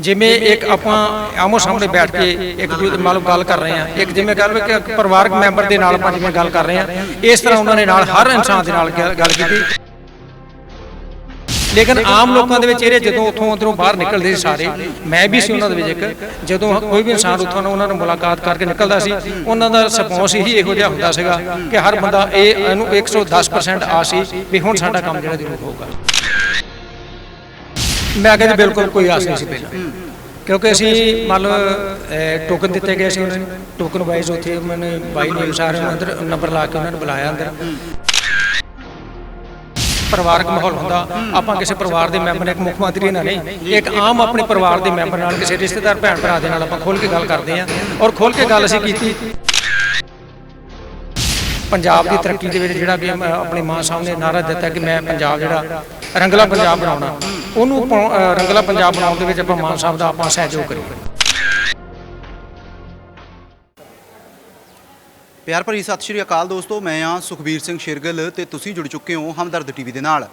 ਜਿਵੇਂ ਇੱਕ ਆਪਾਂ ਆਮੋ ਸਾਹਮਣੇ ਬੈਠ ਕੇ ਇੱਕ ਦੂਜੇ ਮੰਨ ਲਓ ਗੱਲ ਕਰ ਰਹੇ ਹਾਂ। ਇੱਕ ਜਿਵੇਂ ਗੱਲ ਵੀ ਕਿ ਪਰਿਵਾਰਕ ਮੈਂਬਰ ਦੇ ਨਾਲ ਆਪਾਂ ਜਿਵੇਂ ਗੱਲ ਕਰ ਰਹੇ ਹਾਂ। ਇਸ ਤਰ੍ਹਾਂ ਉਹਨਾਂ ਨੇ ਨਾਲ ਹਰ ਇਨਸਾਨ ਦੇ ਨਾਲ ਗੱਲ ਕੀਤੀ। ਲੇਕਿਨ ਆਮ ਲੋਕਾਂ ਦੇ ਵਿੱਚ ਇਹ ਜਦੋਂ ਉੱਥੋਂ ਅੰਦਰੋਂ ਬਾਹਰ ਨਿਕਲਦੇ ਸੀ ਸਾਰੇ ਮੈਂ ਵੀ ਸੀ ਉਹਨਾਂ ਦੇ ਵਿੱਚ ਇੱਕ। ਜਦੋਂ ਕੋਈ ਵੀ ਇਨਸਾਨ ਉੱਥੋਂ ਉਹਨਾਂ ਨਾਲ ਮੁਲਾਕਾਤ ਕਰਕੇ ਨਿਕਲਦਾ ਸੀ ਉਹਨਾਂ ਦਾ ਰਿਸਪੌਂਸ ਹੀ ਇਹੋ ਜਿਹਾ ਹੁੰਦਾ ਸੀਗਾ ਕਿ ਹਰ ਬੰਦਾ ਇਹ ਇਹਨੂੰ 110% ਆ ਸੀ ਵੀ ਹੁਣ ਸਾਡਾ ਕੰਮ ਜਿਹੜਾ ਜ਼ਰੂਰ ਹੋਊਗਾ। ਮੈਂ ਕਹਿੰਦਾ ਬਿਲਕੁਲ ਕੋਈ ਆਸ ਨਹੀਂ ਸੀ ਪਹਿਲਾਂ। ਕਿਉਂਕਿ ਅਸੀਂ ਅਹ, ਟੋਕਨ ਦਿੱਤੇ ਗਏ ਸੀ ਉਹਨਾਂ ਨੂੰ। ਟੋਕਨ ਵਾਈਜ਼ ਉੱਥੇ ਮੈਨੇ ਬਾਈ ਨੇ ਸਾਰਿਆਂ ਨੂੰ ਅੰਦਰ ਨੰਬਰ ਲਾ ਕੇ ਉਹਨਾਂ ਨੂੰ ਬੁਲਾਇਆ ਅੰਦਰ। ਪਰਿਵਾਰਕ ਮਾਹੌਲ ਹੁੰਦਾ। ਆਪਾਂ ਕਿਸੇ ਪਰਿਵਾਰ ਦੇ ਮੈਂਬਰ ਇੱਕ ਮੁੱਖ ਮੰਤਰੀ ਨਾਲ ਨਹੀਂ ਇੱਕ ਆਮ ਆਪਣੇ ਪਰਿਵਾਰ ਦੇ ਮੈਂਬਰ ਨਾਲ ਕਿਸੇ ਰਿਸ਼ਤੇਦਾਰ ਭੈਣ ਭਰਾ ਦੇ ਨਾਲ ਆਪਾਂ ਖੁੱਲ ਕੇ ਗੱਲ ਕਰਦੇ ਹਾਂ। ਔਰ ਖੁੱਲ ਕੇ ਗੱਲ ਅਸੀਂ ਕੀਤੀ। ਪੰਜਾਬ ਦੀ ਤਰੱਕੀ ਦੇ ਵਿੱਚ ਜਿਹੜਾ ਵੀ ਆਪਣੇ ਮਾਂ ਸਾਹਿਬ ਨੇ ਨਾਰਾ ਦਿੱਤਾ ਕਿ ਮੈਂ ਪੰਜਾਬ ਜਿਹੜਾ ਰੰਗਲਾ ਪੰਜਾਬ ਬਣਾਉਣਾ। ਉਹਨੂੰ ਪਾਉ- ਅਹ, ਰੰਗਲਾ ਪੰਜਾਬ ਬਣਾਉਣ ਦੇ ਵਿੱਚ ਆਪਾਂ ਮਾਂ ਸਾਹਿਬ ਦਾ ਆਪਾਂ ਸਹਿਯੋਗ ਕਰੀਏ। ਪਿਆਰ ਭਰੀ ਸਤਿ ਸ਼੍ਰੀ ਅਕਾਲ ਦੋਸਤੋ, ਮੈਂ ਆ ਸੁਖਬੀਰ ਸਿੰਘ ਸ਼ਿਰਗਲ ਤੇ ਤੁਸੀਂ ਜੁੜ ਚੁੱਕੇ ਹੋ ਹਮਦਰਦ ਟੀਵੀ ਦੇ ਨਾਲ।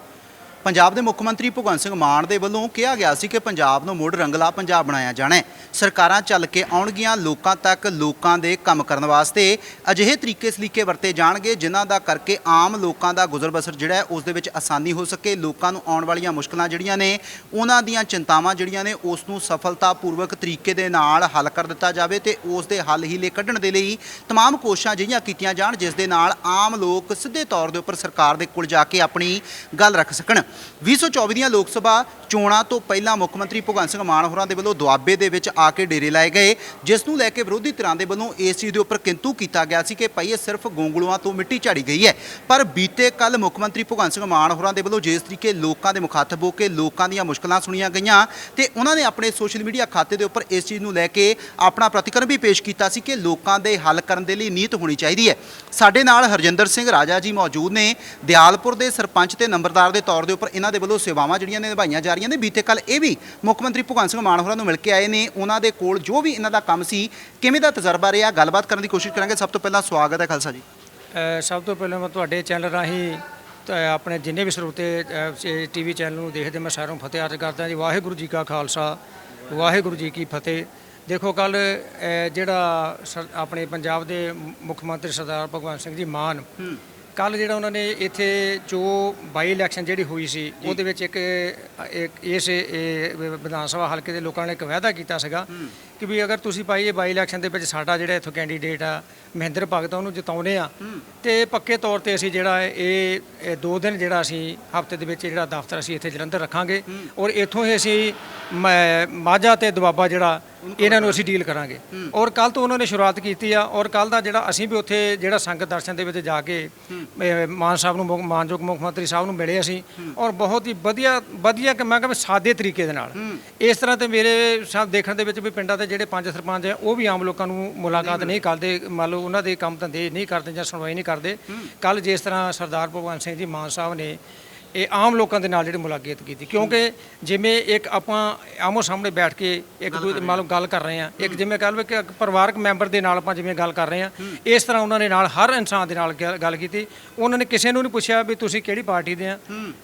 ਪੰਜਾਬ ਦੇ ਮੁੱਖ ਮੰਤਰੀ ਭਗਵੰਤ ਸਿੰਘ ਮਾਨ ਦੇ ਵੱਲੋਂ ਕਿਹਾ ਗਿਆ ਸੀ ਕਿ ਪੰਜਾਬ ਨੂੰ ਮੁੜ ਰੰਗਲਾ ਪੰਜਾਬ ਬਣਾਇਆ ਜਾਣਾ ਹੈ ਸਰਕਾਰਾਂ ਚੱਲ ਕੇ ਆਉਣਗੀਆਂ ਲੋਕਾਂ ਤੱਕ ਲੋਕਾਂ ਦੇ ਕੰਮ ਕਰਨ ਵਾਸਤੇ ਅਜਿਹੇ ਤਰੀਕੇ ਸਲੀਕੇ ਵਰਤੇ ਜਾਣਗੇ ਜਿਨ੍ਹਾਂ ਦਾ ਕਰਕੇ ਆਮ ਲੋਕਾਂ ਦਾ ਗੁਜ਼ਰ ਬਸਰ ਜਿਹੜਾ ਹੈ ਉਸ ਦੇ ਵਿੱਚ ਆਸਾਨੀ ਹੋ ਸਕੇ ਲੋਕਾਂ ਨੂੰ ਆਉਣ ਵਾਲੀਆਂ ਮੁਸ਼ਕਲਾਂ ਜਿਹੜੀਆਂ ਨੇ ਉਹਨਾਂ ਦੀਆਂ ਚਿੰਤਾਵਾਂ ਜਿਹੜੀਆਂ ਨੇ ਉਸ ਨੂੰ ਸਫਲਤਾਪੂਰਵਕ ਤਰੀਕੇ ਦੇ ਨਾਲ ਹੱਲ ਕਰ ਦਿੱਤਾ ਜਾਵੇ ਤੇ ਉਸ ਦੇ ਹੱਲ ਹੀਲੇ ਕੱਢਣ ਦੇ ਲਈ तमाम ਕੋਸ਼ਿਸ਼ਾਂ ਅਜਿਹੀਆਂ ਕੀਤੀਆਂ ਜਾਣ ਜਿਸ ਦੇ ਨਾਲ ਆਮ ਲੋਕ ਸਿੱਧੇ ਤੌਰ ਦੇ ਉੱਪਰ ਸਰਕਾਰ ਦੇ ਕੋਲ ਜਾ ਕੇ ਆਪਣੀ ਗੱਲ ਰੱਖ ਸਕਣ 2024 ਦੀਆਂ ਲੋਕ ਸਭਾ ਚੋਣਾਂ ਤੋਂ ਪਹਿਲਾਂ ਮੁੱਖ ਮੰਤਰੀ ਭਗਵੰਤ ਸਿੰਘ ਮਾਨ ਹੋਰਾਂ ਦੇ ਵੱਲੋਂ ਦੁਆਬੇ ਦੇ ਵਿੱਚ ਆ ਕੇ ਡੇਰੇ ਲਾਏ ਗਏ, ਜਿਸ ਨੂੰ ਲੈ ਕੇ ਵਿਰੋਧੀ ਧਿਰਾਂ ਦੇ ਵੱਲੋਂ ਇਸ ਚੀਜ਼ ਦੇ ਉੱਪਰ ਕਿੰਤੂ ਕੀਤਾ ਗਿਆ ਸੀ ਕਿ ਭਾਈ ਇਹ ਸਿਰਫ ਗੋਂਗਲੂਆਂ ਤੋਂ ਮਿੱਟੀ ਝਾੜੀ ਗਈ ਹੈ। ਪਰ ਬੀਤੇ ਕੱਲ ਮੁੱਖ ਮੰਤਰੀ ਭਗਵੰਤ ਸਿੰਘ ਮਾਨ ਹੋਰਾਂ ਦੇ ਵੱਲੋਂ ਜਿਸ ਤਰੀਕੇ ਲੋਕਾਂ ਦੇ ਮੁਖਾਤਬ ਹੋ ਕੇ ਲੋਕਾਂ ਦੀਆਂ ਮੁਸ਼ਕਲਾਂ ਸੁਣੀਆਂ ਗਈਆਂ ਤੇ ਉਹਨਾਂ ਨੇ ਆਪਣੇ ਸੋਸ਼ਲ ਮੀਡੀਆ ਖਾਤੇ ਦੇ ਉੱਪਰ ਇਸ ਚੀਜ਼ ਨੂੰ ਲੈ ਕੇ ਆਪਣਾ ਪ੍ਰਤੀਕਰਮ ਵੀ ਪੇਸ਼ ਕੀਤਾ ਸੀ ਕਿ ਲੋਕਾਂ ਦੇ ਹੱਲ ਕਰਨ ਦੇ ਲਈ ਨੀਤ ਹੋਣੀ ਚਾਹੀਦੀ ਹੈ। ਸਾਡੇ ਨਾਲ ਹਰਜਿੰਦਰ ਸਿੰਘ ਰਾਜਾ ਜੀ ਮੌਜੂਦ ਨੇ, ਦਿਆਲਪੁਰ ਦੇ ਸਰਪੰਚ ਤੇ ਨੰਬਰਦਾਰ ਦੇ ਤੌਰ ਦੇ ਉੱਪਰ ਇਹਨਾਂ ਦੇ ਵੱਲੋਂ ਸੇਵਾਵਾਂ ਜਿਹੜੀਆਂ ਨੇ ਨਿਭਾਈਆਂ ਜਾ ਰਹੀਆਂ ਨੇ। ਬੀਤੇ ਕੱਲ ਇਹ ਵੀ ਮੁੱਖ ਮੰਤਰੀ ਭਗਵੰਤ ਸਿੰਘ ਮਾਨ ਹੋਰਾਂ ਨੂੰ ਮਿਲ ਕੇ ਆਏ ਨੇ। ਉਹਨਾਂ ਦੇ ਕੋਲ ਜੋ ਵੀ ਇਹਨਾਂ ਦਾ ਕੰਮ ਸੀ ਕਿਵੇਂ ਦਾ ਤਜਰਬਾ ਰਿਹਾ? ਗੱਲਬਾਤ ਕਰਨ ਦੀ ਕੋਸ਼ਿਸ਼ ਕਰਾਂਗੇ। ਸਭ ਤੋਂ ਪਹਿਲਾਂ ਸਵਾਗਤ ਹੈ ਖਾਲਸਾ ਜੀ। ਸਭ ਤੋਂ ਪਹਿਲਾਂ ਮੈਂ ਤੁਹਾਡੇ ਚੈਨਲ ਰਾਹੀਂ ਆਪਣੇ ਜਿੰਨੇ ਵੀ ਸਰੋਤੇ ਟੀਵੀ ਚੈਨਲ ਨੂੰ ਦੇਖਦੇ ਮੈਂ ਸਾਰਿਆਂ ਨੂੰ ਫਤਿਹ ਅਰਜ਼ ਕਰਦਾ ਜੀ। ਵਾਹਿਗੁਰੂ ਜੀ ਕਾ ਖਾਲਸਾ ਵਾਹਿਗੁਰੂ ਜੀ ਕੀ ਫਤਿਹ। ਦੇਖੋ ਕੱਲ ਜਿਹੜਾ ਆਪਣੇ ਪੰਜਾਬ ਦੇ ਮੁੱਖ ਮੰਤਰੀ ਸਰਦਾਰ ਭਗਵੰਤ ਸਿੰਘ ਜੀ ਮਾਨ ਕੱਲ ਜਿਹੜਾ ਉਹਨਾਂ ਨੇ ਇੱਥੇ ਜੋ ਬਾਈ ਇਲੈਕਸ਼ਨ ਜਿਹੜੀ ਹੋਈ ਸੀ ਉਹਦੇ ਵਿੱਚ ਇੱਕ ਇੱਕ ਇਸ ਇਹ ਵਿਧਾਨ ਸਭਾ ਹਲਕੇ ਦੇ ਲੋਕਾਂ ਨੇ ਇੱਕ ਵਾਅਦਾ ਕੀਤਾ ਸੀਗਾ ਕਿ ਵੀ ਅਗਰ ਤੁਸੀਂ ਭਾਈ ਇਹ ਬਾਈ ਇਲੈਕਸ਼ਨ ਦੇ ਵਿੱਚ ਸਾਡਾ ਜਿਹੜਾ ਇੱਥੋਂ ਕੈਂਡੀਡੇਟ ਆ ਮਹਿੰਦਰ ਭਗਤ ਉਹਨੂੰ ਜਿਤਾਉਨੇ ਆ ਤੇ ਪੱਕੇ ਤੌਰ ਤੇ ਅਸੀਂ ਜਿਹੜਾ ਇਹ ਇਹ ਦੋ ਦਿਨ ਜਿਹੜਾ ਅਸੀਂ ਹਫ਼ਤੇ ਦੇ ਵਿੱਚ ਜਿਹੜਾ ਦਫ਼ਤਰ ਅਸੀਂ ਇੱਥੇ ਜਲੰਧਰ ਰੱਖਾਂਗੇ ਔਰ ਇੱਥੋਂ ਹੀ ਅਸੀਂ ਮਾਝਾ ਤੇ ਦੁਆਬਾ ਜਿਹੜਾ ਇਹਨਾਂ ਨੂੰ ਅਸੀਂ ਡੀਲ ਕਰਾਂਗੇ। ਔਰ ਕੱਲ ਤੋਂ ਉਹਨਾਂ ਨੇ ਸ਼ੁਰੂਆਤ ਕੀਤੀ ਆ ਔਰ ਕੱਲ ਦਾ ਜਿਹੜਾ ਅਸੀਂ ਵੀ ਉੱਥੇ ਜਿਹੜਾ ਸੰਗਤ ਦਰਸ਼ਨ ਦੇ ਵਿੱਚ ਜਾ ਕੇ ਮਾਨ ਸਾਹਿਬ ਨੂੰ ਮਾਨਯੋਗ ਮੁੱਖ ਮੰਤਰੀ ਸਾਹਿਬ ਨੂੰ ਮਿਲੇ ਅਸੀਂ ਔਰ ਬਹੁਤ ਹੀ ਵਧੀਆ ਵਧੀਆ ਕਿ ਮੈਂ ਕਹਿੰਦਾ ਸਾਦੇ ਤਰੀਕੇ ਦੇ ਨਾਲ। ਇਸ ਤਰ੍ਹਾਂ ਤੇ ਮੇਰੇ ਸਭ ਦੇਖਣ ਦੇ ਵਿੱਚ ਵੀ ਪਿੰਡਾਂ ਦੇ ਜਿਹੜੇ ਪੰਜ ਸਰਪੰਚ ਆ ਉਹ ਵੀ ਆਮ ਲੋਕਾਂ ਨੂੰ ਮੁਲਾਕਾਤ ਨਹੀਂ ਕਰਦੇ। ਮੰਨ ਲਓ ਉਹਨਾਂ ਦੇ ਕੰਮ ਧੰਦੇ ਨਹੀਂ ਕਰਦੇ ਜਾਂ ਸੁਣਵਾਈ ਨਹੀਂ ਕਰਦੇ। ਕੱਲ ਜਿਸ ਤਰ੍ਹਾਂ ਸਰਦਾਰ ਭਗਵੰਤ ਸਿੰਘ ਜੀ ਮਾਨ ਸਾਹਿਬ ਨੇ ਇਹ ਆਮ ਲੋਕਾਂ ਦੇ ਨਾਲ ਜਿਹੜੀ ਮੁਲਾਕਾਤ ਕੀਤੀ। ਕਿਉਂਕਿ ਜਿਵੇਂ ਇੱਕ ਆਪਾਂ ਆਮੋ ਸਾਹਮਣੇ ਬੈਠ ਕੇ ਇੱਕ ਦੂਜੇ ਲਓ ਗੱਲ ਕਰ ਰਹੇ ਹਾਂ। ਇੱਕ ਜਿਵੇਂ ਕਹ ਲਓ ਕਿ ਇੱਕ ਪਰਿਵਾਰਕ ਮੈਂਬਰ ਦੇ ਨਾਲ ਆਪਾਂ ਜਿਵੇਂ ਗੱਲ ਕਰ ਰਹੇ ਹਾਂ। ਇਸ ਤਰ੍ਹਾਂ ਉਹਨਾਂ ਨੇ ਨਾਲ ਹਰ ਇਨਸਾਨ ਦੇ ਨਾਲ ਗੱਲ- ਕੀਤੀ। ਉਹਨਾਂ ਨੇ ਕਿਸੇ ਨੂੰ ਨਹੀਂ ਪੁੱਛਿਆ ਵੀ ਤੁਸੀਂ ਕਿਹੜੀ ਪਾਰਟੀ ਦੇ ਆ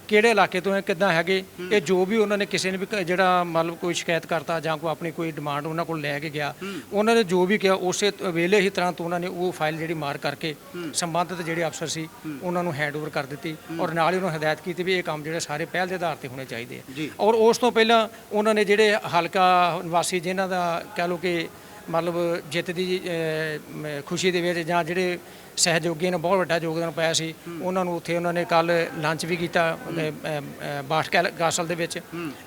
ਕਿਹੜੇ ਇਲਾਕੇ ਤੋਂ ਹੈ ਕਿੱਦਾਂ ਹੈਗੇ। ਇਹ ਜੋ ਵੀ ਉਹਨਾਂ ਨੇ ਕਿਸੇ ਨੇ ਵੀ ਜਿਹੜਾ ਮੰਨ ਲਓ ਕੋਈ ਸ਼ਿਕਾਇਤ ਕਰਤਾ ਜਾਂ ਕੋਈ ਆਪਣੀ ਕੋਈ ਡਿਮਾਂਡ ਉਹਨਾਂ ਕੋਲ ਲੈ ਕੇ ਗਿਆ ਉਹਨਾਂ ਨੇ ਜੋ ਵੀ ਕਿਹਾ ਉਸੇ ਵੇਲੇ ਹੀ ਤਰ੍ਹਾਂ ਤੋਂ ਉਹਨਾਂ ਨੇ ਉਹ ਫਾਈਲ ਜਿਹੜੀ ਮਾਰ ਕਰਕੇ ਸੰਬੰਧਿਤ ਜਿਹੜੇ ਅਫਸਰ ਸੀ ਉਹਨਾਂ ਨੂੰ ਹੈਂਡਓਵਰ ਕਰ ਦਿੱਤੀ ਔਰ ਨਾਲ ਹੀ ਉਹਨਾਂ ਨੂੰ ਹਦਾਇਤ ਕੀਤੀ ਵੀ ਇਹ ਕੰਮ ਜਿਹੜੇ ਸਾਰੇ ਪਹਿਲ ਦੇ ਆਧਾਰ ਤੇ ਹੋਣੇ ਚਾਹੀਦੇ ਆ। ਔਰ ਉਸ ਤੋਂ ਪਹਿਲਾਂ ਉਹਨਾਂ ਨੇ ਜਿਹੜੇ ਹਲਕਾ ਨਿਵਾਸੀ ਜਿਨ੍ਹਾਂ ਦਾ ਕਹਿ ਲਓ ਕਿ ਮਤਲਬ ਜਿੱਤ ਦੀ ਖੁਸ਼ੀ ਦੇ ਵਿੱਚ ਜਾਂ ਜਿਹੜੇ ਸਹਿਯੋਗੀ ਨੇ, ਬਹੁਤ ਵੱਡਾ ਯੋਗਦਾਨ ਪਾਇਆ ਸੀ। ਉਹਨਾਂ ਨੂੰ ਉੱਥੇ ਉਹਨਾਂ ਨੇ ਕੱਲ ਲੰਚ ਵੀ ਕੀਤਾ ਬਾਠ ਕੈਲ- ਕਾਸਲ ਦੇ ਵਿੱਚ।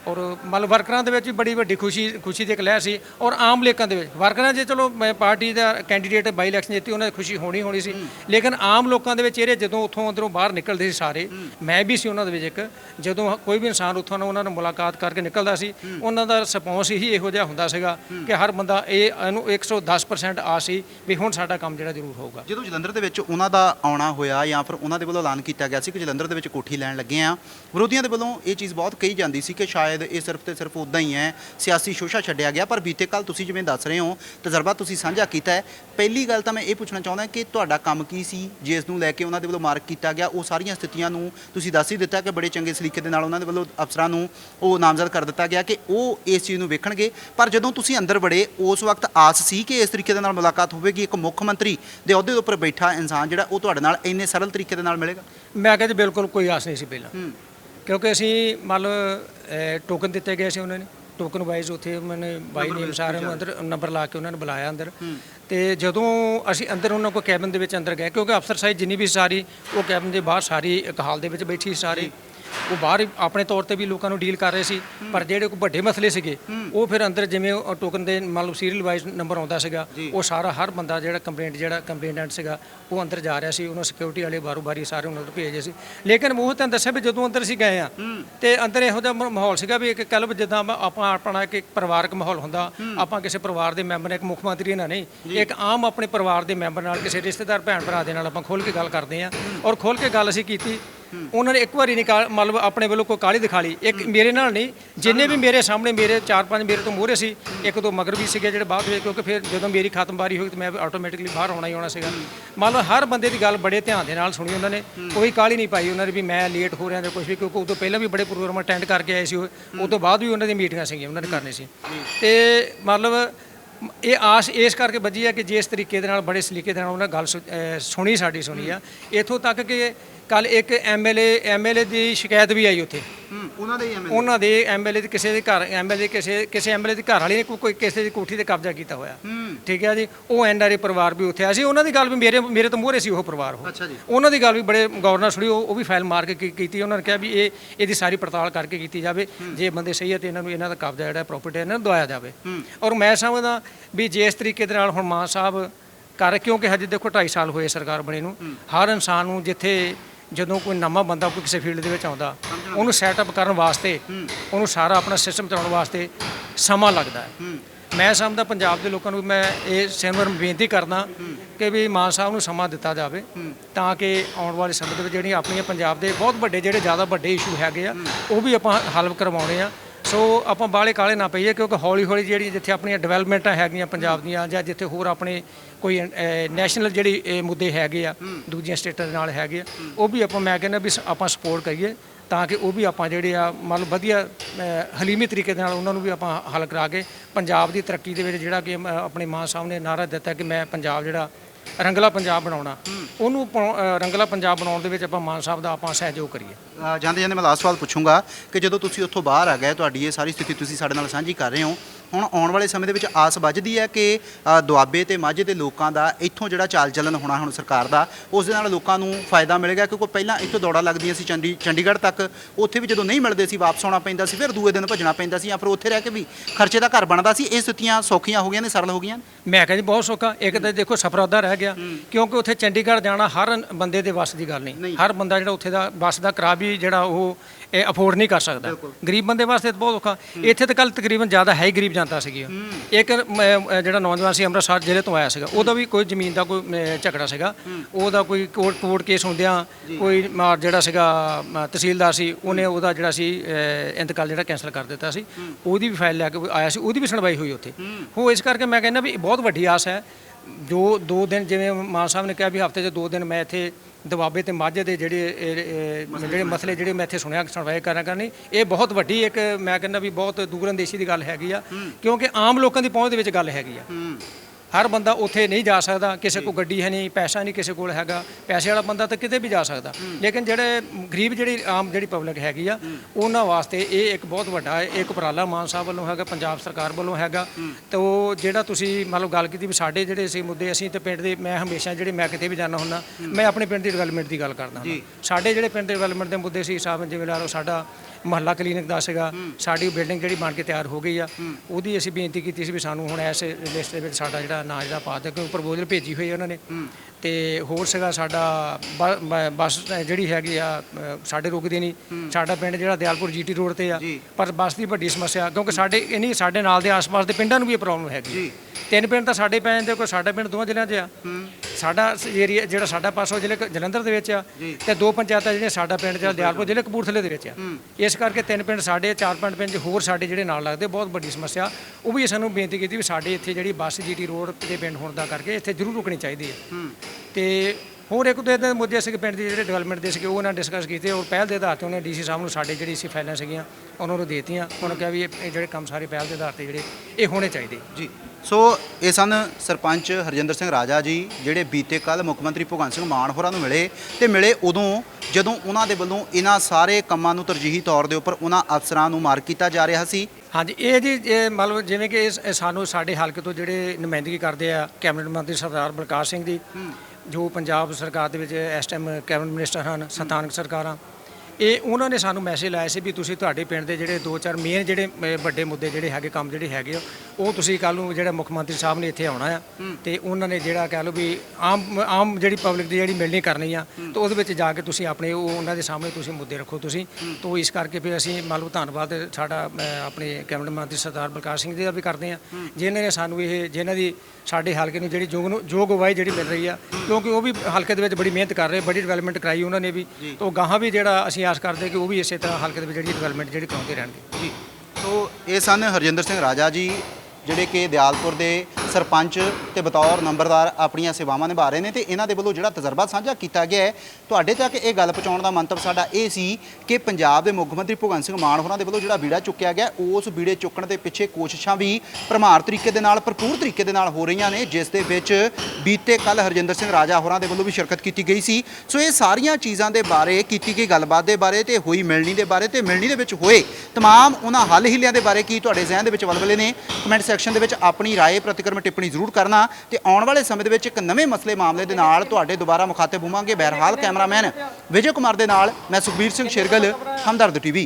ਔਰ ਮਤਲਬ ਵਰਕਰਾਂ ਦੇ ਵਿੱਚ ਵੀ ਬੜੀ ਵੱਡੀ ਖੁਸ਼ੀ ਖੁਸ਼ੀ ਦੀ ਇੱਕ ਲਹਿਰ ਸੀ। ਔਰ ਆਮ ਲੋਕਾਂ ਦੇ ਵਿੱਚ ਵਰਕਰਾਂ ਜੇ ਚਲੋ, ਮੈਂ ਪਾਰਟੀ ਦਾ ਕੈਂਡੀਡੇਟ ਬਾਈ ਇਲੈਕਸ਼ਨ ਜਿੱਤੀ, ਉਹਨਾਂ ਦੀ ਖੁਸ਼ੀ ਹੋਣੀ ਹੋਣੀ ਸੀ। ਲੇਕਿਨ ਆਮ ਲੋਕਾਂ ਦੇ ਵਿੱਚ ਇਹਦੇ ਜਦੋਂ ਉੱਥੋਂ ਅੰਦਰੋਂ ਬਾਹਰ ਨਿਕਲਦੇ ਸੀ ਸਾਰੇ, ਮੈਂ ਵੀ ਸੀ ਉਹਨਾਂ ਦੇ ਵਿੱਚ ਇੱਕ, ਜਦੋਂ ਕੋਈ ਵੀ ਇਨਸਾਨ ਉੱਥੋਂ ਉਹਨਾਂ ਨਾਲ ਮੁਲਾਕਾਤ ਕਰਕੇ ਨਿਕਲਦਾ ਸੀ, ਉਹਨਾਂ ਦਾ ਰਿਸਪੌਂਸ ਹੀ ਇਹੋ ਜਿਹਾ ਹੁੰਦਾ ਸੀਗਾ ਕਿ ਹਰ ਬੰਦਾ ਇਹ, ਇਹਨੂੰ 110% ਆ ਸੀ ਵੀ ਹੁਣ ਸਾਡਾ ਕੰਮ ਜਿਹੜਾ ਜ਼ਰੂਰ ਹੋਊਗਾ। ਜਦੋਂ ਜਲੰਧਰ ਦੇ ਵਿੱਚ ਉਹਨਾਂ ਦਾ ਆਉਣਾ ਹੋਇਆ ਜਾਂ ਫਿਰ ਉਹਨਾਂ ਦੇ ਵੱਲੋਂ ਐਲਾਨ ਕੀਤਾ ਗਿਆ ਸੀ ਕਿ ਜਲੰਧਰ ਦੇ ਵਿੱਚ ਕੋਠੀ ਲੈਣ ਲੱਗੇ ਆ ਵਿਰੋਧੀਆਂ ਦੇ ਵੱਲੋਂ ਇਹ ਚੀਜ਼ ਬਹੁਤ ਕਹੀ ਜਾਂਦੀ ਸੀ ਕਿ ਸ਼ਾਇਦ ਇਹ ਸਿਰਫ ਤੇ ਸਿਰਫ ਉਦਾਂ ਹੀ ਹੈ, ਸਿਆਸੀ ਸ਼ੋਸ਼ਾ ਛੱਡਿਆ ਗਿਆ, ਪਰ ਬੀਤੇ ਕੱਲ ਤੁਸੀਂ ਜਿਵੇਂ ਦੱਸ ਰਹੇ ਹੋ, ਤਜਰਬਾ ਤੁਸੀਂ ਸਾਂਝਾ ਕੀਤਾ ਹੈ। ਪਹਿਲੀ ਗੱਲ ਤਾਂ ਮੈਂ ਇਹ ਪੁੱਛਣਾ ਚਾਹੁੰਦਾ ਕਿ ਤੁਹਾਡਾ ਕੰਮ ਕੀ ਸੀ ਜਿਸ ਨੂੰ ਲੈ ਕੇ ਉਹਨਾਂ ਦੇ ਵੱਲੋਂ ਮਾਰਕ ਕੀਤਾ ਗਿਆ, ਉਹ ਸਾਰੀਆਂ ਸਥਿਤੀਆਂ ਨੂੰ ਤੁਸੀਂ ਦੱਸ ਹੀ ਦਿੱਤਾ ਕਿ ਬੜੇ ਚੰਗੇ ਸਲੀਕੇ ਦੇ ਨਾਲ ਉਹਨਾਂ ਦੇ ਵੱਲੋਂ ਅਫਸਰਾਂ ਨੂੰ ਉਹ ਨਾਮਜ਼ਦ ਕਰ ਦਿੱਤਾ ਗਿਆ ਕਿ ਉਹ ਇਸ ਚੀਜ਼ ਨੂੰ ਵੇਖਣਗੇ। ਪਰ ਜਦੋਂ ਤੁਸੀਂ ਅੰਦਰ ਵੜੇ, ਉਸ ਵਕਤ ਆਸ ਸੀ ਕਿ ਇਸ ਤਰੀਕੇ ਦੇ ਨਾਲ ਮੁਲਾਕਾਤ ਹੋਵੇਗੀ, ਇੱਕ ਮੁੱਖ ਮੰਤਰੀ ਦੇ ਅਹੁਦੇ ਦੇ ਉੱਪਰ ਬੈਠਾ ਇਨਸਾਨ ਜਿਹੜਾ ਉਹ ਤੁਹਾਡੇ ਨਾਲ ਇੰਨੇ ਸਰਲ ਤਰੀਕੇ ਦੇ ਨਾਲ ਮਿਲੇਗਾ? ਮੈਂ ਕਹਿੰਦਾ ਬਿਲਕੁਲ ਕੋਈ ਆਸ ਨਹੀਂ ਸੀ ਪਹਿਲਾਂ। ਹੂੰ। ਕਿਉਂਕਿ ਅਸੀਂ ਮੰਨ ਲਓ ਟੋਕਨ ਦਿੱਤੇ ਗਏ ਸੀ ਉਹਨਾਂ ਨੇ। ਟੋਕਨ ਵਾਈਜ਼ ਉੱਥੇ ਮੈਨੇ ਬਾਈ ਨੇਮ ਸਾਰਿਆਂ ਨੂੰ ਅੰਦਰ ਨੰਬਰ ਲਾ ਕੇ ਉਹਨਾਂ ਨੇ ਬੁਲਾਇਆ ਅੰਦਰ। ਤੇ ਜਦੋਂ ਅਸੀਂ ਅੰਦਰ ਉਹਨਾਂ ਕੋ ਕੈਬਨ ਦੇ ਵਿੱਚ ਅੰਦਰ ਗਏ ਕਿਉਂਕਿ ਅਫਸਰ ਸਾਈ ਜਿੰਨੀ ਵੀ ਸਾਰੀ ਉਹ ਕੈਬਨ ਦੇ ਬਾਹਰ ਸਾਰੀ ਇੱਕ ਹਾਲ ਦੇ ਵਿੱਚ ਬੈਠੀ ਸਾਰੀ। ਉਹ ਬਾਹਰ ਆਪਣੇ ਤੌਰ ਤੇ ਵੀ ਲੋਕਾਂ ਨੂੰ ਡੀਲ ਕਰ ਰਹੇ ਸੀ ਪਰ ਜਿਹੜੇ ਕੋਈ ਵੱਡੇ ਮਸਲੇ ਸੀਗੇ ਉਹ ਫਿਰ ਅੰਦਰ ਜਿਵੇਂ ਉਹ ਟੋਕਨ ਦੇ ਮੰਨ ਲਓ ਸੀਰੀਅਲ ਵਾਈਜ਼ ਨੰਬਰ ਆਉਂਦਾ ਸੀਗਾ ਉਹ ਸਾਰਾ ਹਰ ਬੰਦਾ ਜਿਹੜਾ ਕੰਪਲੇਂਟ ਜਿਹੜਾ ਕੰਪਲੇਂਟੈਂਟ ਸੀਗਾ ਉਹ ਅੰਦਰ ਜਾ ਰਿਹਾ ਸੀ ਉਹਨਾਂ ਸਿਕਿਉਰਿਟੀ ਵਾਲੇ ਬਾਰੂ ਬਾਰੀ ਸਾਰੇ ਉਹਨਾਂ ਨੂੰ ਭੇਜੇ ਸੀ। ਲੇਕਿਨ ਮੂੰਹ ਤਾਂ ਦੱਸਿਆ ਵੀ ਜਦੋਂ ਅੰਦਰ ਅਸੀਂ ਗਏ ਆ ਤੇ ਅੰਦਰ ਇਹੋ ਜਿਹਾ ਮਾਹੌਲ ਸੀਗਾ ਵੀ ਇੱਕ ਕਲਬ ਜਿੱਦਾਂ ਆਪਾਂ- ਆਪਾਂ ਆਪਣਾ ਇੱਕ ਇੱਕ ਪਰਿਵਾਰਕ ਮਾਹੌਲ ਹੁੰਦਾ ਆਪਾਂ ਕਿਸੇ ਪਰਿਵਾਰ ਦੇ ਮੈਂਬਰ ਇੱਕ ਮੁੱਖ ਮੰਤਰੀ ਨਾਲ ਨਹੀਂ ਇੱਕ ਆਮ ਆਪਣੇ ਪਰਿਵਾਰ ਦੇ ਮੈਂਬਰ ਨਾਲ ਕਿਸੇ ਰਿਸ਼ਤੇਦਾਰ ਭੈਣ ਭਰਾ ਦੇ ਨਾਲ ਆਪਾਂ ਖੋਲ ਕੇ ਗੱਲ ਕਰਦੇ ਆ ਔਰ ਖੋਲ ਕੇ ਗੱਲ ਅਸੀਂ ਕੀਤੀ ਉਹਨਾਂ ਨੇ ਇੱਕ ਵਾਰੀ ਨਹੀਂ ਕਾ- ਮਤਲਬ ਆਪਣੇ ਵੱਲੋਂ ਕੋਈ ਕਾਲੀ ਦਿਖਾ ਲਈ। ਇੱਕ ਮੇਰੇ ਨਾਲ ਨਹੀਂ ਜਿੰਨੇ ਵੀ ਮੇਰੇ ਸਾਹਮਣੇ ਮੇਰੇ ਚਾਰ ਪੰਜ ਮੇਰੇ ਤੋਂ ਮੂਹਰੇ ਸੀ ਇੱਕ ਦੋ ਮਗਰ ਵੀ ਸੀਗੇ ਜਿਹੜੇ ਬਾਅਦ ਵਿੱਚ ਕਿਉਂਕਿ ਫਿਰ ਜਦੋਂ ਮੇਰੀ ਖਤਮਬਾਰੀ ਹੋਈ ਤਾਂ ਮੈਂ ਆਟੋਮੈਟਿਕਲੀ ਬਾਹਰ ਆਉਣਾ ਹੀ ਆਉਣਾ ਸੀਗਾ। ਮੰਨ ਲਓ ਹਰ ਬੰਦੇ ਦੀ ਗੱਲ ਬੜੇ ਧਿਆਨ ਦੇ ਨਾਲ ਸੁਣੀ ਉਹਨਾਂ ਨੇ। ਕੋਈ ਕਾਲੀ ਨਹੀਂ ਪਾਈ ਉਹਨਾਂ ਨੇ ਵੀ ਮੈਂ ਲੇਟ ਹੋ ਰਿਹਾ ਜਾਂ ਕੁਝ ਵੀ ਕਿਉਂਕਿ ਉਦੋਂ ਪਹਿਲਾਂ ਵੀ ਬੜੇ ਪ੍ਰੋਗਰਾਮ ਅਟੈਂਡ ਕਰਕੇ ਆਏ ਸੀ ਉਹ। ਉਹ ਤੋਂ ਬਾਅਦ ਵੀ ਉਹਨਾਂ ਦੀ ਮੀਟਿੰਗਾਂ ਸੀਗੀਆਂ ਉਹਨਾਂ ਨੇ ਕਰਨੀ ਸੀ। ਤੇ ਮਤਲਬ ਇਹ ਆਸ ਇਸ ਕਰਕੇ ਵੱਜੀ ਆ ਕਿ ਜਿਸ ਤਰੀਕੇ ਦੇ ਨਾਲ ਬੜੇ ਸਲੀਕੇ ਦੇ ਨਾਲ ਉਹਨਾਂ ਗੱਲ ਸੁ- ਅਹ ਸੁਣੀ ਸਾਡੀ ਸੁਣੀ ਆ। ਇਥੋਂ ਤੱਕ ਕਿ ਕੱਲ ਇੱਕ ਐਮਐਲਏ ਐਮਐਲਏ ਦੀ ਸ਼ਿਕਾਇਤ ਵੀ ਆਈ ਉੱਥੇ। ਹੂੰ ਉਹਨਾਂ ਦੇ ਐਮਐਲਏ? ਉਹਨਾਂ ਦੇ ਐਮਐਲਏ ਦੇ ਕਿਸੇ ਦੇ ਘਰ ਐਮਐਲਏ ਕਿਸੇ ਕਿਸੇ ਐਮਐਲਏ ਦੇ ਘਰ ਵਾਲੀ ਨੇ ਕੋਈ ਕੋਈ ਕਿਸੇ ਦੀ ਕੋਠੀ ਤੇ ਕਬਜ਼ਾ ਕੀਤਾ ਹੋਇਆ। ਠੀਕ ਹੈ ਜੀ? ਉਹ ਐਨਆਰਏ ਪਰਿਵਾਰ ਵੀ ਉੱਥੇ ਆਇਆ ਸੀ ਉਹਨਾਂ ਦੀ ਗੱਲ ਵੀ ਮੇਰੇ ਮੇਰੇ ਤੋਂ ਮੂਹਰੇ ਸੀ ਉਹ ਪਰਿਵਾਰ ਉਹ। ਅੱਛਾ ਜੀ। ਉਹਨਾਂ ਦੀ ਗੱਲ ਵੀ ਬੜੇ ਗੌਰ ਨਾਲ ਸੁਣੀ ਉਹ ਉਹ ਵੀ ਫਾਈਲ ਮਾਰ ਕੇ ਕੀ- ਕੀਤੀ ਉਹਨਾਂ ਨੇ ਕਿਹਾ ਵੀ ਇਹ ਇਹਦੀ ਸਾਰੀ ਪੜਤਾਲ ਕਰਕੇ ਕੀਤੀ ਜਾਵੇ। ਜੇ ਬੰਦੇ ਸਹੀ ਹੈ ਤੇ ਇਹਨਾਂ ਨੂੰ ਇਹਨਾਂ ਦਾ ਕਬਜ਼ਾ ਜਿਹੜਾ ਪ੍ਰਾਪਰਟੀ ਇਹਨਾਂ ਨੂੰ ਦਵਾਇਆ ਜਾਵੇ। ਔਰ ਮੈਂ ਸਮਝਦਾ ਵੀ ਜੇ ਇਸ ਤਰੀਕੇ ਦੇ ਨਾਲ ਹੁਣ ਮਾਨ ਸਾਹਿਬ ਕਰ ਕਿਉਂਕਿ ਹਜੇ ਦੇਖੋ 2.5 ਸਾਲ ਹੋਏ ਸਰਕਾਰ ਬਣੇ ਨੂੰ। ਹਰ ਇਨਸਾਨ ਨੂੰ ਜਿੱਥੇ ਜਦੋਂ ਕੋਈ ਨਵਾਂ ਬੰਦਾ ਕੋਈ ਕਿਸੇ ਫੀਲਡ ਦੇ ਵਿੱਚ ਆਉਂਦਾ ਉਹਨੂੰ ਸੈਟਅਪ ਕਰਨ ਵਾਸਤੇ ਉਹਨੂੰ ਸਾਰਾ ਆਪਣਾ ਸਿਸਟਮ ਚਲਾਉਣ ਵਾਸਤੇ ਸਮਾਂ ਲੱਗਦਾ ਹੈ। ਮੈਂ ਸਮਝਦਾ ਪੰਜਾਬ ਦੇ ਲੋਕਾਂ ਨੂੰ ਮੈਂ ਇਹ ਸਿਮਰਨ ਬੇਨਤੀ ਕਰਦਾ ਕਿ ਵੀ ਮਾਨ ਸਾਹਿਬ ਨੂੰ ਸਮਾਂ ਦਿੱਤਾ ਜਾਵੇ ਤਾਂ ਕਿ ਆਉਣ ਵਾਲੇ ਸਮੇਂ ਦੇ ਵਿੱਚ ਜਿਹੜੀਆਂ ਆਪਣੀਆਂ ਪੰਜਾਬ ਦੇ ਬਹੁਤ ਵੱਡੇ ਜਿਹੜੇ ਜ਼ਿਆਦਾ ਵੱਡੇ ਇਸ਼ੂ ਹੈਗੇ ਆ ਉਹ ਵੀ ਆਪਾਂ ਹੱਲ ਕਰਵਾਉਣੇ ਆ। ਸੋ ਆਪਾਂ ਬਾਲੇ ਕਾਲੇ ਨਾ ਪਈਏ ਕਿਉਂਕਿ ਹੌਲੀ ਹੌਲੀ ਜਿਹੜੀ ਜਿੱਥੇ ਆਪਣੀਆਂ ਡਿਵੈਲਪਮੈਂਟਾਂ ਹੈਗੀਆਂ ਪੰਜਾਬ ਦੀਆਂ ਜਾਂ ਜਿੱਥੇ ਹੋਰ ਆਪਣੇ ਕੋਈ ਨੈਸ਼ਨਲ ਜਿਹੜੀ ਮੁੱਦੇ ਹੈਗੇ ਆ ਦੂਜੀਆਂ ਸਟੇਟਾਂ ਦੇ ਨਾਲ ਹੈਗੇ ਆ ਉਹ ਵੀ ਆਪਾਂ ਮੈਂ ਕਹਿੰਦਾ ਵੀ ਆਪਾਂ ਸਪੋਰਟ ਕਰੀਏ ਤਾਂ ਕਿ ਉਹ ਵੀ ਆਪਾਂ ਜਿਹੜੇ ਆ ਮਤਲਬ ਵਧੀਆ ਅ, ਹਲੀਮੀ ਤਰੀਕੇ ਦੇ ਨਾਲ ਉਹਨਾਂ ਨੂੰ ਵੀ ਆਪਾਂ ਹੱਲ ਕਰਾ ਕੇ ਪੰਜਾਬ ਦੀ ਤਰੱਕੀ ਦੇ ਵਿੱਚ ਜਿਹੜਾ ਕਿ ਮ- ਆਪਣੇ ਮਾਨ ਸਾਹਿਬ ਨੇ ਨਾਰਾ ਦਿੱਤਾ ਕਿ ਮੈਂ ਪੰਜਾਬ ਜਿਹੜਾ ਰੰਗਲਾ ਪੰਜਾਬ ਬਣਾਉਣਾ। ਉਹਨੂੰ ਅ, ਰੰਗਲਾ ਪੰਜਾਬ ਬਣਾਉਣ ਦੇ ਵਿੱਚ ਆਪਾਂ ਮਾਨ ਸਾਹਿਬ ਦਾ ਆਪਾਂ ਸਹਿਯੋਗ ਕਰੀਏ। ਜਾਂਦੇ ਜਾਂਦੇ ਮੈਂ ਲਾਸਟ ਸਵਾਲ ਪੁੱਛੂੰਗਾ ਕਿ ਜਦੋਂ ਤੁਸੀਂ ਉੱਥੋਂ ਬਾਹਰ ਆ ਗਏ ਤੁਹਾਡੀ ਇਹ ਸਾਰੀ ਸਥਿਤੀ ਤੁਸੀਂ ਸਾਡੇ ਨਾਲ ਸਾਂਝੀ ਕਰ ਰਹੇ ਹੋ ਹੁਣ ਆਉਣ ਵਾਲੇ ਸਮੇਂ ਦੇ ਵਿੱਚ ਆਸ ਵੱਜਦੀ ਹੈ ਕਿ ਅ, ਦੁਆਬੇ ਤੇ ਮਾਝੇ ਦੇ ਲੋਕਾਂ ਦਾ ਇੱਥੋਂ ਜਿਹੜਾ ਚਾਲ ਚੱਲਣ ਹੋਣਾ ਹੁਣ ਸਰਕਾਰ ਦਾ ਉਸ ਦੇ ਨਾਲ ਲੋਕਾਂ ਨੂੰ ਫਾਇਦਾ ਮਿਲੇਗਾ ਕਿਉਂਕਿ ਪਹਿਲਾਂ ਇੱਥੋਂ ਦੌੜਾ ਲੱਗਦੀਆਂ ਸੀ ਚੰਡੀ ਚੰਡੀਗੜ੍ਹ ਤੱਕ ਉੱਥੇ ਵੀ ਜਦੋਂ ਨਹੀਂ ਮਿਲਦੇ ਸੀ ਵਾਪਸ ਆਉਣਾ ਪੈਂਦਾ ਸੀ ਫਿਰ ਦੂਏ ਦਿਨ ਭੱਜਣਾ ਪੈਂਦਾ ਸੀ ਜਾਂ ਫਿਰ ਉੱਥੇ ਰਹਿ ਕੇ ਵੀ ਖਰਚੇ ਦਾ ਘਰ ਬਣਦਾ ਸੀ ਇਹ ਸਥਿਤੀਆਂ ਸੌਖੀਆਂ ਹੋ ਗਈਆਂ ਨੇ ਸਰਲ ਹੋ ਗਈਆਂ ਨੇ? ਮੈਂ ਕਹਿੰਦੀ ਬਹੁਤ ਸੌਖਾ ਇੱਕ ਤਾਂ ਦੇਖੋ ਸਫਰ ਉਹਦਾ ਰਹਿ ਗਿਆ ਕਿਉਂਕਿ ਉੱਥੇ ਚੰਡੀਗੜ੍ਹ ਜਾਣਾ ਹਰ ਬੰਦੇ ਦੇ ਵੱਸ ਦੀ ਗੱਲ ਨਹੀਂ ਨਹੀਂ। ਹਰ ਬੰਦਾ ਜਿਹੜਾ ਉੱਥੇ ਦਾ ਬੱਸ ਦਾ ਕਿਰਾਇਆ ਵੀ ਜਿਹੜਾ ਉਹ ਇਹ ਅਫੋਰਡ ਨਹੀਂ ਕਰ ਸਕਦਾ। ਗਰੀਬ ਬੰਦੇ ਵਾਸਤੇ ਤਾਂ ਬਹੁਤ ਔਖਾ। ਇੱਥੇ ਤਾਂ ਕੱਲ ਤਕਰੀਬਨ ਜ਼ਿਆਦਾ ਹੈ ਹੀ ਗਰੀਬ ਜਨਤਾ ਸੀਗੀ। ਇੱਕ ਮ- ਜਿਹੜਾ ਨੌਜਵਾਨ ਸੀ ਅੰਮ੍ਰਿਤਸਰ ਜ਼ਿਲ੍ਹੇ ਤੋਂ ਆਇਆ ਸੀਗਾ ਉਹਦਾ ਵੀ ਕੋਈ ਜ਼ਮੀਨ ਦਾ ਕੋਈ ਝਗੜਾ ਸੀਗਾ। ਉਹਦਾ ਕੋਈ ਕੋਰਟ ਕੋਰਟ ਕੇਸ ਹੁੰਦਿਆਂ ਕੋਈ ਮ- ਜਿਹੜਾ ਸੀਗਾ ਤਹਿਸੀਲਦਾਰ ਸੀ ਉਹਨੇ ਉਹਦਾ ਜਿਹੜਾ ਸੀ ਇੰਤਕਾਲ ਜਿਹੜਾ ਕੈਂਸਲ ਕਰ ਦਿੱਤਾ ਸੀ। ਉਹਦੀ ਵੀ ਫਾਈਲ ਲੈ ਕੇ ਆਇਆ ਸੀ ਉਹਦੀ ਵੀ ਸੁਣਵਾਈ ਹੋਈ ਉੱਥੇ। ਉਹ ਇਸ ਕਰਕੇ ਮੈਂ ਕਹਿੰਦਾ ਵੀ ਇਹ ਬਹੁਤ ਵੱਡੀ ਆਸ ਹੈ। ਜੋ ਦੋ ਦਿਨ ਜਿਵੇਂ ਮਾਨ ਸਾਹਿਬ ਨੇ ਕਿਹਾ ਵੀ ਹਫ਼ਤੇ 'ਚ ਦੋ ਦਿਨ ਮੈਂ ਇੱਥੇ ਦਬਾਬੇ ਤੇ ਮਾਝੇ ਦੇ ਜਿਹੜੇ ਇਹ ਜਿਹੜੇ ਮਸਲੇ ਜਿਹੜੇ ਮੈਂ ਇੱਥੇ ਸੁਣਿਆ ਸੁਣਵਾਈ ਕਰਾਂ ਕਰਨੀ ਇਹ ਬਹੁਤ ਵੱਡੀ ਇੱਕ ਮੈਂ ਕਹਿੰਦਾ ਵੀ ਬਹੁਤ ਦੂਰਅੰਦੇਸ਼ੀ ਦੀ ਗੱਲ ਹੈਗੀ ਆ ਕਿਉਂਕਿ ਆਮ ਲੋਕਾਂ ਦੀ ਪਹੁੰਚ ਦੇ ਵਿੱਚ ਗੱਲ ਹੈਗੀ ਆ। ਹਰ ਬੰਦਾ ਉੱਥੇ ਨਹੀਂ ਜਾ ਸਕਦਾ ਕਿਸੇ ਕੋਲ ਗੱਡੀ ਹੈ ਨਹੀਂ ਪੈਸਾ ਨਹੀਂ ਕਿਸੇ ਕੋਲ ਹੈਗਾ ਪੈਸੇ ਵਾਲਾ ਬੰਦਾ ਤਾਂ ਕਿਤੇ ਵੀ ਜਾ ਸਕਦਾ। ਲੇਕਿਨ ਜਿਹੜੇ ਗਰੀਬ ਜਿਹੜੀ ਆਮ ਜਿਹੜੀ ਪਬਲਿਕ ਹੈਗੀ ਆ ਉਹਨਾਂ ਵਾਸਤੇ ਇਹ ਇੱਕ ਬਹੁਤ ਵੱਡਾ ਇੱਕ ਉਪਰਾਲਾ ਮਾਨ ਸਾਹਿਬ ਵੱਲੋਂ ਹੈਗਾ ਪੰਜਾਬ ਸਰਕਾਰ ਵੱਲੋਂ ਹੈਗਾ। ਤੇ ਉਹ ਜਿਹੜਾ ਤੁਸੀਂ ਮੰਨ ਲਓ ਗੱਲ ਕੀਤੀ ਵੀ ਸਾਡੇ ਜਿਹੜੇ ਸੀ ਮੁੱਦੇ ਅਸੀਂ ਤੇ ਪਿੰਡ ਦੇ ਮੈਂ ਹਮੇਸ਼ਾ ਜਿਹੜੇ ਮੈਂ ਕਿਤੇ ਵੀ ਜਾਣਾ ਹੁੰਦਾ ਮੈਂ ਆਪਣੇ ਪਿੰਡ ਦੀ ਡਿਵੈਲਪਮੈਂਟ ਦੀ ਗੱਲ ਕਰਦਾ ਹਾਂ ਸਾਡੇ ਜਿਹੜੇ ਪਿੰਡ ਦੇ ਡਿਵੈਲਪਮੈਂਟ ਦੇ ਮੁੱਦੇ ਸੀ ਸਾਹਿਬ ਜਿਵੇਂ ਲਾ ਲਓ ਸਾਡਾ ਮਹੱਲਾ ਕਲੀਨਿਕ ਦਾ ਸੀਗਾ ਸਾਡੀ ਬਿਲਡਿੰਗ ਜਿਹੜੀ ਬਣ ਕੇ ਤਿਆਰ ਹੋ ਗਈ ਆ ਉਹਦੀ ਅਸੀਂ ਬੇਨਤੀ ਕੀਤੀ ਸੀ ਵੀ ਸਾਨੂੰ ਹੁਣ ਇਸ ਲਿਸਟ ਦੇ ਵਿੱਚ ਸਾਡਾ ਜਿਹੜਾ ਜਿਹੜਾ ਪਾ ਦਿਓ ਕਿਉਂਕਿ ਪ੍ਰਪੋਜ਼ਲ ਭੇਜੀ ਹੋਈ ਉਹਨਾਂ ਨੇ। ਤੇ ਹੋਰ ਸੀਗਾ ਸਾਡਾ ਬੱਸ ਜਿਹੜੀ ਹੈਗੀ ਆ ਸਾਡੇ ਰੁਕਦੀ ਨਹੀਂ ਸਾਡਾ ਪਿੰਡ ਜਿਹੜਾ ਦਿਆਲਪੁਰ ਜੀਟੀ ਰੋਡ ਤੇ ਆ। ਪਰ ਬੱਸ ਦੀ ਵੱਡੀ ਸਮੱਸਿਆ ਕਿਉਂਕਿ ਸਾਡੇ ਇਨੀ ਸਾਡੇ ਨਾਲ ਦੇ ਆਸ-ਪਾਸ ਦੇ ਪਿੰਡਾਂ ਨੂੰ ਵੀ ਇਹ ਪ੍ਰੋਬਲਮ ਹੈਗੀ ਤਿੰਨ ਪਿੰਡ ਤਾਂ ਸਾਡੇ ਪੈ ਜਾਂਦੇ ਕੋਈ ਸਾਡਾ ਪਿੰਡ ਦੋਵਾਂ ਜ਼ਿਲ੍ਹਿਆਂ 'ਚ ਆ। ਸਾਡਾ ਏਰੀਆ ਜਿਹੜਾ ਸਾਡਾ ਪਾਸੋਂ ਜ਼ਿਲ੍ਹੇ ਜਲੰਧਰ ਦੇ ਵਿੱਚ ਆ ਤੇ ਦੋ ਪੰਚਾਇਤਾਂ ਜਿਹੜੀਆਂ ਸਾਡਾ ਪਿੰਡ ਜਿਹੜਾ ਦਿਆਲਪੁਰ ਜ਼ਿਲ੍ਹੇ ਕਪੂਰਥਲੇ ਦੇ ਵਿੱਚ ਆ। ਇਸ ਕਰਕੇ ਤਿੰਨ ਪਿੰਡ ਸਾਡੇ ਚਾਰ ਪੰਜ ਪਿੰਡ ਹੋਰ ਸਾਡੇ ਜਿਹੜੇ ਨਾਲ ਲੱਗਦੇ ਬਹੁਤ ਵੱਡੀ ਸਮੱਸਿਆ। ਉਹ ਵੀ ਸਾਨੂੰ ਬੇਨਤੀ ਕੀਤੀ ਵੀ ਸਾਡੇ ਇੱਥੇ ਜਿਹੜੀ ਬੱਸ ਜੀਟੀ ਰੋਡ ਤੇ ਪਿੰਡ ਹੋਣ ਦਾ ਕਰਕੇ ਇੱਥੇ ਜ਼ਰੂਰ ਰੁਕਣੀ ਚਾਹੀਦੀ ਹੈ। ਤੇ ਹੋਰ ਇੱਕ ਦੋ ਇਦਾਂ ਦੇ ਮੁੱਦੇ ਸੀਗੇ ਪਿੰਡ ਦੇ ਜਿਹੜੇ ਡਿਵੈਲਪਮੈਂਟ ਦੇ ਸੀਗੇ ਉਹ ਉਹਨਾਂ ਡਿਸਕਸ ਕੀਤੇ। ਔਰ ਪਹਿਲ ਦੇ ਆਧਾਰ ਤੇ ਉਹਨੇ ਡੀਸੀ ਸਾਹਿਬ ਨੂੰ ਸਾਡੇ ਜਿਹੜੀ ਸੀ ਫਾਈਲਾਂ ਸੀਗੀਆਂ ਉਹਨਾਂ ਨੂੰ ਦੇਤੀਆਂ। ਉਹਨਾਂ ਕਿਹਾ ਵੀ ਇਹ ਜਿਹੜੇ ਕੰਮ ਸਾਰੇ ਪਹਿਲ ਦੇ ਆਧਾਰ ਤੇ ਜਿਹੜੇ ਇਹ ਹੋਣੇ ਚਾਹੀਦੇ। ਜੀ। ਸੋ ਇਹ ਸਨ ਸਰਪੰਚ ਹਰਜਿੰਦਰ ਸਿੰਘ ਰਾਜਾ ਜੀ ਜਿਹੜੇ ਬੀਤੇ ਕੱਲ ਮੁੱਖ ਮੰਤਰੀ ਭਗਵੰਤ ਸਿੰਘ ਮਾਨ ਹੋਰਾਂ ਨੂੰ ਮਿਲੇ ਤੇ ਮਿਲੇ ਉਦੋਂ ਜਦੋਂ ਉਹਨਾਂ ਦੇ ਵੱਲੋਂ ਇਹਨਾਂ ਸਾਰੇ ਕੰਮਾਂ ਨੂੰ ਤਰਜੀਹੀ ਤੌਰ ਦੇ ਉੱਪਰ ਉਹਨਾਂ ਅਫਸਰਾਂ ਨੂੰ ਮਾਰਕ ਕੀਤਾ ਜਾ ਰਿਹਾ ਸੀ। ਹਾਂਜੀ ਇਹ ਜੀ ਇਹ ਮਤਲਬ ਜਿਵੇਂ ਕਿ ਇਹ ਸਾਨੂੰ ਸਾਡੇ ਹਲਕੇ ਤੋਂ ਜਿਹੜੇ ਨੁਮਾਇੰਦਗੀ ਕਰਦੇ ਆ ਕੈਬਨਿਟ ਮੰਤਰੀ ਸਰਦਾਰ ਬਲਕਾਰ ਸਿੰਘ ਜੀ ਜੋ ਪੰਜਾਬ ਸਰਕਾਰ ਦੇ ਵਿੱਚ ਇਸ ਟਾਈਮ ਕੈਬਨਿਟ ਮਿਨਿਸਟਰ ਹਨ ਸਥਾਨਕ ਸਰਕਾਰਾਂ ਇਹ ਉਹਨਾਂ ਨੇ ਸਾਨੂੰ ਮੈਸੇਜ ਲਾਇਆ ਸੀ ਵੀ ਤੁਸੀਂ ਤੁਹਾਡੇ ਪਿੰਡ ਦੇ ਜਿਹੜੇ ਦੋ ਚਾਰ ਮੇਨ ਜਿਹੜੇ ਅਹ, ਵੱਡੇ ਮੁੱਦੇ ਜਿਹੜੇ ਹੈਗੇ ਕੰਮ ਜਿਹੜੇ ਹੈਗੇ ਆ ਉਹ ਤੁਸੀਂ ਕੱਲ ਨੂੰ ਜਿਹੜਾ ਮੁੱਖ ਮੰਤਰੀ ਸਾਹਿਬ ਨੇ ਇੱਥੇ ਆਉਣਾ ਆ। ਤੇ ਉਹਨਾਂ ਨੇ ਜਿਹੜਾ ਕਹਿ ਲਓ ਵੀ ਆਮ ਆਮ ਜਿਹੜੀ ਪਬਲਿਕ ਦੀ ਜਿਹੜੀ ਮਿਲਣੀ ਕਰਨੀ ਆ ਤਾਂ ਉਹਦੇ ਵਿੱਚ ਜਾ ਕੇ ਤੁਸੀਂ ਆਪਣੇ ਉਹ ਉਹਨਾਂ ਦੇ ਸਾਹਮਣੇ ਤੁਸੀਂ ਮੁੱਦੇ ਰੱਖੋ ਤੁਸੀਂ। ਤੋਂ ਇਸ ਕਰਕੇ ਫਿਰ ਅਸੀਂ ਮੰਨ ਲਓ ਧੰਨਵਾਦ ਸਾਡਾ ਅਹ, ਆਪਣੇ ਕੈਬਨਿਟ ਮੰਤਰੀ ਸਰਦਾਰ ਬਲਕਾਰ ਸਿੰਘ ਜੀ ਦਾ ਵੀ ਕਰਦੇ ਆ। ਜਿਨ੍ਹਾਂ ਨੇ ਸਾਨੂੰ ਇਹ ਜਿਨ੍ਹਾਂ ਦੀ ਸਾਡੇ ਹਲਕੇ ਨੂੰ ਜਿਹੜੀ ਯੋਗ ਨੂੰ ਯੋਗ ਅਗਵਾਈ ਜਿਹੜੀ ਮਿਲ ਰਹੀ ਆ ਕਿਉਂਕਿ ਉਹ ਵੀ ਹਲਕੇ ਦੇ ਵਿੱਚ ਬੜੀ ਮਿਹਨਤ ਕਰ ਰਹੇ ਬੜੀ ਡਿਵੈਲਪਮੈਂਟ ਕਰਾਈ ਉਹਨਾਂ ਨੇ ਵੀ। ਤੋਂ ਗਾਹਾਂ ਵੀ ਜਿਹੜਾ ਅਸੀਂ ਆਸ ਕਰਦੇ ਕਿ ਉਹ ਵੀ ਇਸੇ ਤਰ੍ਹਾਂ ਹਲਕੇ ਦੇ ਵਿੱਚ ਜਿਹੜੀ ਡਿਵੈਲਪਮੈਂਟ ਜਿਹੜੀ ਕਰਾਉਂਦੇ ਰਹਿਣਗੇ। ਜੀ। ਸੋ ਇਹ ਸਨ ਹਰਜਿੰਦਰ ਸਿੰਘ ਰਾਜਾ ਜੀ, ਜਿਹੜੇ ਕਿ ਦਿਆਲਪੁਰ ਦੇ ਸਰਪੰਚ ਤੇ ਬਤੌਰ ਨੰਬਰਦਾਰ ਆਪਣੀਆਂ ਸੇਵਾਵਾਂ ਨਿਭਾ ਰਹੇ ਨੇ ਤੇ ਇਹਨਾਂ ਦੇ ਵੱਲੋਂ ਜਿਹੜਾ ਤਜਰਬਾ ਸਾਂਝਾ ਕੀਤਾ ਗਿਆ ਹੈ, ਤੁਹਾਡੇ ਤੱਕ ਇਹ ਗੱਲ ਪਹੁੰਚਾਉਣ ਦਾ ਮੰਤਵ ਸਾਡਾ ਇਹ ਸੀ ਕਿ ਪੰਜਾਬ ਦੇ ਮੁੱਖ ਮੰਤਰੀ ਭਗਵੰਤ ਸਿੰਘ ਮਾਨ ਹੋਰਾਂ ਦੇ ਵੱਲੋਂ ਜਿਹੜਾ ਬੀੜਾ ਚੁੱਕਿਆ ਗਿਆ, ਉਸ ਬੀੜੇ ਚੁੱਕਣ ਦੇ ਪਿੱਛੇ ਕੋਸ਼ਿਸ਼ਾਂ ਵੀ ਪ੍ਰਮਾਰ ਤਰੀਕੇ ਦੇ ਨਾਲ, ਭਰਪੂਰ ਤਰੀਕੇ ਦੇ ਨਾਲ ਹੋ ਰਹੀਆਂ ਨੇ, ਜਿਸ ਦੇ ਵਿੱਚ ਬੀਤੇ ਕੱਲ ਹਰਜਿੰਦਰ ਸਿੰਘ ਰਾਜਾ ਹੋਰਾਂ ਦੇ ਵੱਲੋਂ ਵੀ ਸ਼ਿਰਕਤ ਕੀਤੀ ਗਈ ਸੀ। ਸੋ ਇਹ ਸਾਰੀਆਂ ਚੀਜ਼ਾਂ ਦੇ ਬਾਰੇ, ਕੀਤੀ ਗਈ ਗੱਲਬਾਤ ਦੇ ਬਾਰੇ ਤੇ ਹੋਈ ਮਿਲਣੀ ਦੇ ਬਾਰੇ ਤੇ ਮਿਲਣੀ ਦੇ ਵਿੱਚ ਹੋਏ ਤਮਾਮ ਉਹਨਾਂ ਹੱਲ ਹਿੱਲਿਆਂ ਦੇ ਬਾਰੇ ਕੀ ਤੁਹਾਡੇ ਜ਼ਿਹਨ ਦੇ ਵਿੱਚ ਵਲਵਲੇ ਨੇ? ਕਮੈਂਟ ਸੈਕਸ਼ਨ ਦੇ ਵਿੱਚ ਆਪਣੀ ਰਾਏ ਪ੍ਰਤੀਕਰਮ ਟਿੱਪਣੀ ਜ਼ਰੂਰ ਕਰਨਾ ਤੇ ਆਉਣ ਵਾਲੇ ਸਮੇਂ ਦੇ ਵਿੱਚ ਇੱਕ ਨਵੇਂ ਮਸਲੇ ਮਾਮਲੇ ਦੇ ਨਾਲ ਤੁਹਾਡੇ ਦੁਬਾਰਾ ਮੁਖਾਤਿਬ ਹੋਵਾਂਗੇ। ਬਹਿਰਹਾਲ ਕੈਮਰਾਮੈਨ ਵਿਜੇ ਕੁਮਾਰ ਦੇ ਨਾਲ ਮੈਂ ਸੁਖਬੀਰ ਸਿੰਘ ਸ਼ੇਰਗਲ, ਹਮਦਰਦ ਟੀਵੀ।